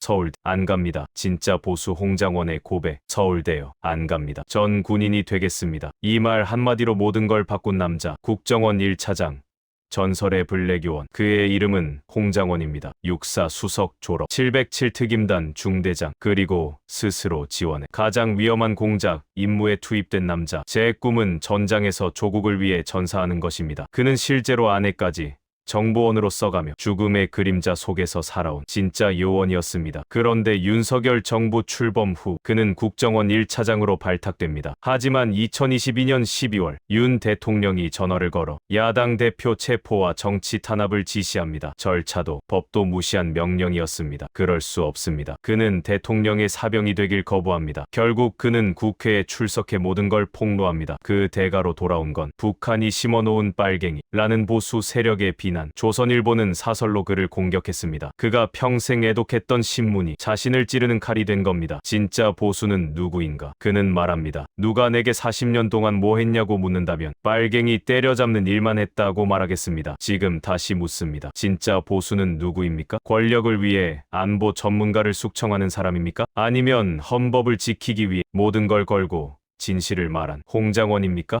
서울 안 갑니다. 진짜 보수 홍장원의 고백 서울대요. 안 갑니다. 전 군인이 되겠습니다. 이 말 한마디로 모든 걸 바꾼 남자 국정원 1차장 전설의 블랙 요원 그의 이름은 홍장원입니다. 육사 수석 졸업 707 특임단 중대장 그리고 스스로 지원해 가장 위험한 공작 임무에 투입된 남자 제 꿈은 전장에서 조국을 위해 전사하는 것입니다. 그는 실제로 아내까지 정보원으로 써가며 죽음의 그림자 속에서 살아온 진짜 요원이었습니다. 그런데 윤석열 정부 출범 후 그는 국정원 1차장으로 발탁됩니다. 하지만 2022년 12월 윤 대통령이 전화를 걸어 야당 대표 체포와 정치 탄압을 지시합니다. 절차도 법도 무시한 명령이었습니다. 그럴 수 없습니다. 그는 대통령의 사병이 되길 거부합니다. 결국 그는 국회에 출석해 모든 걸 폭로합니다. 그 대가로 돌아온 건 북한이 심어놓은 빨갱이라는 보수 세력의 비난. 조선일보는 사설로 그를 공격했습니다. 그가 평생 애독했던 신문이 자신을 찌르는 칼이 된 겁니다. 진짜 보수는 누구인가? 그는 말합니다. 누가 내게 40년 동안 뭐 했냐고 묻는다면 빨갱이 때려잡는 일만 했다고 말하겠습니다. 지금 다시 묻습니다. 진짜 보수는 누구입니까? 권력을 위해 안보 전문가를 숙청하는 사람입니까? 아니면 헌법을 지키기 위해 모든 걸 걸고 진실을 말한 홍장원입니까?